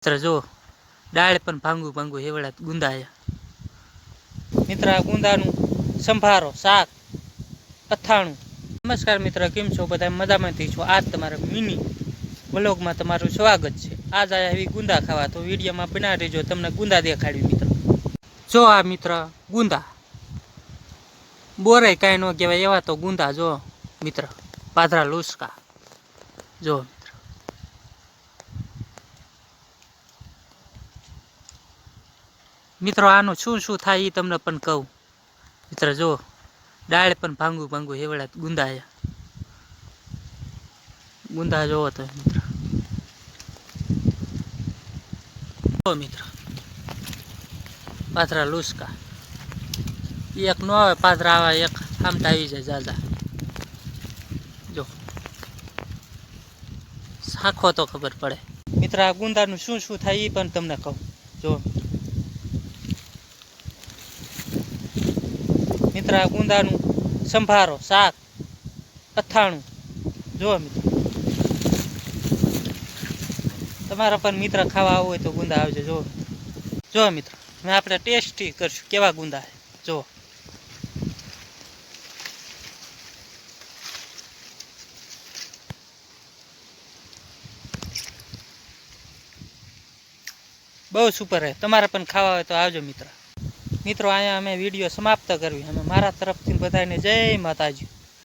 મિત્ર, જો, ડાળ પણ ભાંગું ભાંગું હેવડા ગુંદાયા. મિત્ર, આ ગુંદાનું સંભારો, શાક, અથાણું. નમસ્કાર મિત્ર, કેમ છો? બધા મજામાંથી છો? આજ તમારા મિની વ્લોગમાં તમારું સ્વાગત છે. આજ આયા એવી ગુંદા ખાવા, તો વિડીયોમાં બનાવી દેજો તમને ગુંદા દેખાડ્યું મિત્ર. જો આ મિત્ર, ગુંદા. બોરે કાંઈ ન કહેવાય, એવા તો ગુંદા જો, મિત્ર. પાથરા લુસકા. જો મિત્ર મિત્રો આનું શું શું થાય એ તમને પણ કહું. મિત્ર જો ડાળ પણ ભાંગું ભાંગું હેવડા ગુંદાયા. ગુંદા જોવો તો મિત્ર. જો મિત્ર. પાથરા લુસકા. એક નો આવે, પાથરા આવે એક આમટા આવી જાય જાજા. જો શાખો તો ખબર પડે. મિત્ર, આ ગુંદાનું શું શું થાય એ પણ તમને કહું. જો મિત્ર આ ગુંદાનું સંભારો, શાક, અથાણું. જુઓ મિત્ર. તમારા પણ મિત્ર ખાવા આવવું હોય તો ગુંદા આવજો જો જુઓ મિત્ર, મેં આપણે ટેસ્ટી કરશું. કેવા ગુંદા છે? જો બહુ સુપર હે તમારે પણ ખાવા હોય તો આવજો, મિત્ર. મિત્રો અહીંયા અમે વીડિયો સમાપ્ત કરવી અમે મારા તરફથી બધાને જય માતાજી.